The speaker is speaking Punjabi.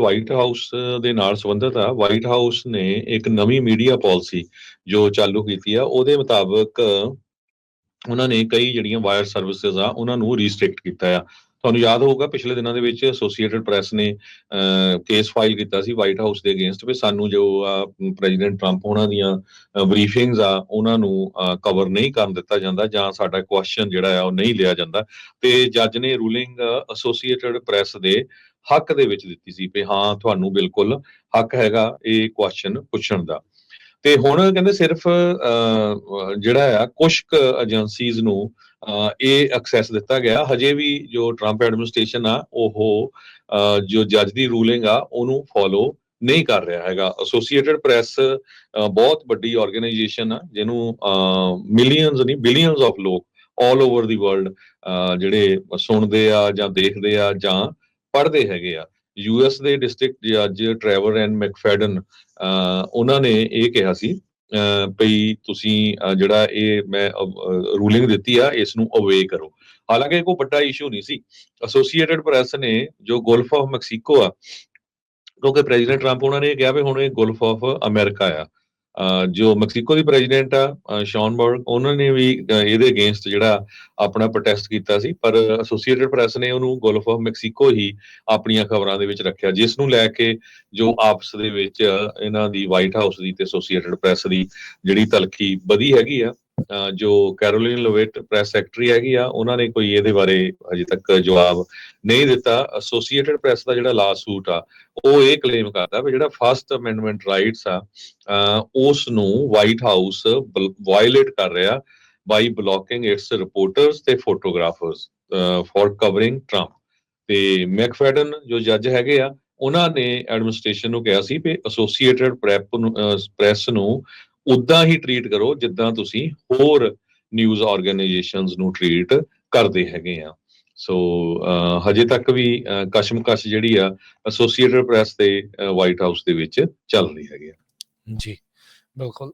ਵਾਈਟ ਹਾਊਸ ਦੇ ਨਾਲ ਸੰਬੰਧਿਤ ਆ। ਵਾਈਟ ਹਾਊਸ ਨੇ ਇੱਕ ਨਵੀਂ ਮੀਡੀਆ ਪਾਲਿਸੀ ਜੋ ਚਾਲੂ ਕੀਤੀ ਆ, ਉਹਦੇ ਮੁਤਾਬਕ ਉਹਨਾਂ ਨੇ ਕਈ ਜਿਹੜੀਆਂ ਵਾਇਰ ਸਰਵਿਸਿਜ਼ ਆ, ਉਹਨਾਂ ਨੂੰ ਰੀਸਟ੍ਰਿਕਟ ਕੀਤਾ ਆ। ਤੁਹਾਨੂੰ ਯਾਦ ਹੋਊਗਾ ਪਿਛਲੇ ਦਿਨਾਂ ਦੇ ਵਿੱਚ ਐਸੋਸੀਏਟਡ ਪ੍ਰੈਸ ਨੇ ਕੇਸ ਫਾਈਲ ਕੀਤਾ ਸੀ ਵਾਈਟ ਹਾਊਸ ਦੇ ਅਗੇਂਸਟ ਵੀ ਸਾਨੂੰ ਜੋ ਪ੍ਰੈਜ਼ੀਡੈਂਟ ਟਰੰਪ ਉਹਨਾਂ ਦੀਆਂ ਬਰੀਫਿੰਗਸ ਆ ਉਹਨਾਂ ਨੂੰ ਕਵਰ ਨਹੀਂ ਕਰਨ ਦਿੱਤਾ ਜਾਂਦਾ ਜਾਂ ਸਾਡਾ ਕੁਐਸਚਨ ਜਿਹੜਾ ਆ ਉਹ ਨਹੀਂ ਲਿਆ ਜਾਂਦਾ। ਤੇ ਜੱਜ ਨੇ ਰੂਲਿੰਗ ਐਸੋਸੀਏਟਡ ਪ੍ਰੈਸ ਦੇ ਹੱਕ ਦੇ ਵਿੱਚ ਦਿੱਤੀ ਸੀ ਵੀ ਹਾਂ ਤੁਹਾਨੂੰ ਬਿਲਕੁਲ ਹੱਕ ਹੈਗਾ ਇਹ ਕੁਐਸਚਨ ਪੁੱਛਣ ਦਾ। ਤੇ ਹੁਣ ਕਹਿੰਦੇ ਸਿਰਫ ਅਹ, ਜਿਹੜਾ ਆ ਕੁਝ ਏਜੰਸੀਜ਼ ਨੂੰ ਇਹ ਐਕਸੈਸ ਦਿੱਤਾ ਗਿਆ। ਹਜੇ ਵੀ ਜੋ ਟਰੰਪ ਐਡਮਿਨਿਸਟ੍ਰੇਸ਼ਨ ਆ, ਉਹ ਜੋ ਜੱਜ ਦੀ ਰੂਲਿੰਗ ਆ, ਉਹਨੂੰ ਫੋਲੋ ਨਹੀਂ ਕਰ ਰਿਹਾ ਹੈਗਾ। ਐਸੋਸੀਏਟਡ ਪ੍ਰੈਸ ਬਹੁਤ ਵੱਡੀ ਆਰਗੇਨਾਈਜੇਸ਼ਨ ਆ, ਜਿਹਨੂੰ ਮਿਲੀਅਨਸ ਨਹੀਂ ਬਿਲੀਅਨਸ ਆਫ ਲੋਕ ਆਲ ਓਵਰ ਦੀ ਵਰਲਡ ਜਿਹੜੇ ਸੁਣਦੇ ਆ ਜਾਂ ਦੇਖਦੇ ਆ ਜਾਂ ਪੜ੍ਹਦੇ ਹੈਗੇ ਆ। ਯੂਐਸ ਦੇ ਡਿਸਟ੍ਰਿਕਟ ਜੱਜ ਟ੍ਰੈਵਰ ਐਂਡ ਮੈਕਫੈਡਨ ਉਹਨਾਂ ਨੇ ਇਹ ਕਿਹਾ ਸੀ ਅਹ ਤੁਸੀਂ ਜਿਹੜਾ ਇਹ ਮੈਂ ਰੂਲਿੰਗ ਦਿੱਤੀ ਆ ਇਸ ਨੂੰ ਅਵੇ ਕਰੋ। ਹਾਲਾਂਕਿ ਇਹ ਕੋਈ ਵੱਡਾ ਇਸ਼ੂ ਨਹੀਂ ਸੀ। ਐਸੋਸੀਏਟਡ ਪ੍ਰੈਸ ਨੇ ਜੋ ਗੋਲਫ ਆਫ ਮੈਕਸੀਕੋ ਆ, ਕਿਉਂਕਿ ਪ੍ਰੈਜ਼ੀਡੈਂਟ ਟਰੰਪ ਉਹਨਾਂ ਨੇ ਕਿਹਾ ਵੀ ਹੁਣ ਇਹ ਗੋਲਫ ਆਫ ਅਮਰੀਕਾ ਆ। ਜੋ ਮੈਕਸੀਕੋ ਦੀ ਪ੍ਰੈਜ਼ੀਡੈਂਟ ਆ, ਅਹ ਸ਼ੌਨਬਰਗ ਉਹਨਾਂ ਨੇ ਵੀ ਇਹਦੇ ਅਗੇਂਸਟ ਜਿਹੜਾ ਆਪਣਾ ਪ੍ਰੋਟੈਸਟ ਕੀਤਾ ਸੀ, ਪਰ ਐਸੋਸੀਏਟਡ ਪ੍ਰੈਸ ਨੇ ਉਹਨੂੰ ਗੋਲਫ ਆਫ ਮੈਕਸੀਕੋ ਹੀ ਆਪਣੀਆਂ ਖਬਰਾਂ ਦੇ ਵਿੱਚ ਰੱਖਿਆ, ਜਿਸ ਨੂੰ ਲੈ ਕੇ ਜੋ ਆਪਸ ਦੇ ਵਿੱਚ ਇਹਨਾਂ ਦੀ ਵਾਈਟ ਹਾਊਸ ਦੀ ਤੇ ਐਸੋਸੀਏਟਡ ਪ੍ਰੈਸ ਦੀ ਜਿਹੜੀ ਤਲਖੀ ਵਧੀ ਹੈਗੀ ਆ ਜੋ ਕੈਰੋਲਿਨ ਲੋਵੇਟ ਪ੍ਰੈਸ ਸੈਕਟਰੀ ਹੈਗੀ ਆ, ਉਹਨਾਂ ਨੇ ਕੋਈ ਇਹਦੇ ਬਾਰੇ ਅਜੇ ਤੱਕ ਜਵਾਬ ਨਹੀਂ ਦਿੱਤਾ। ਐਸੋਸੀਏਟਡ ਪ੍ਰੈਸ ਦਾ ਜਿਹੜਾ ਲਾ ਸੂਟ ਆ, ਉਹ ਇਹ ਕਲੇਮ ਕਰਦਾ ਵੀ ਜਿਹੜਾ ਫਸਟ ਅਮੈਂਡਮੈਂਟ ਰਾਈਟਸ ਆ ਉਸ ਨੂੰ ਵਾਈਟ ਹਾਊਸ ਵਾਇਲੇਟ ਕਰ ਰਿਹਾ ਬਾਈ ਬਲੌਕਿੰਗ ਇਟਸ ਰਿਪੋਰਟਰਸ ਤੇ ਫੋਟੋਗ੍ਰਾਫਰਸ ਫॉर ਕਵਰਿੰਗ ਟਰੰਪ ਤੇ ਮੈਕਫੈਡਨ ਜੋ ਜੱਜ ਹੈਗੇ ਆ, ਉਹਨਾਂ ਨੇ ਐਡਮਿਨਿਸਟ੍ਰੇਸ਼ਨ ਨੂੰ ਕਿਹਾ ਸੀ ਵੀ ਐਸੋਸੀਏਟਡ ਪ੍ਰੈਸ ਨੂੰ ਉਦਾਂ ਹੀ ਟ੍ਰੀਟ ਕਰੋ ਜਿੱਦਾਂ ਤੁਸੀਂ ਹੋਰ ਨਿਊਜ਼ ਆਰਗੇਨਾਈਜੇਸ਼ਨਸ ਨੂੰ ਟ੍ਰੀਟ ਕਰਦੇ ਹੈਗੇ ਆ। ਸੋ ਹਜੇ ਤੱਕ ਵੀ ਕਸ਼ਮਕਸ਼ ਜਿਹੜੀ ਆ ਐਸੋਸੀਏਟਡ ਪ੍ਰੈਸ ਤੇ ਵਾਈਟ ਹਾਊਸ ਦੇ ਵਿੱਚ ਚੱਲ ਰਹੀ ਹੈਗੀ ਆ। ਜੀ, ਬਿਲਕੁਲ।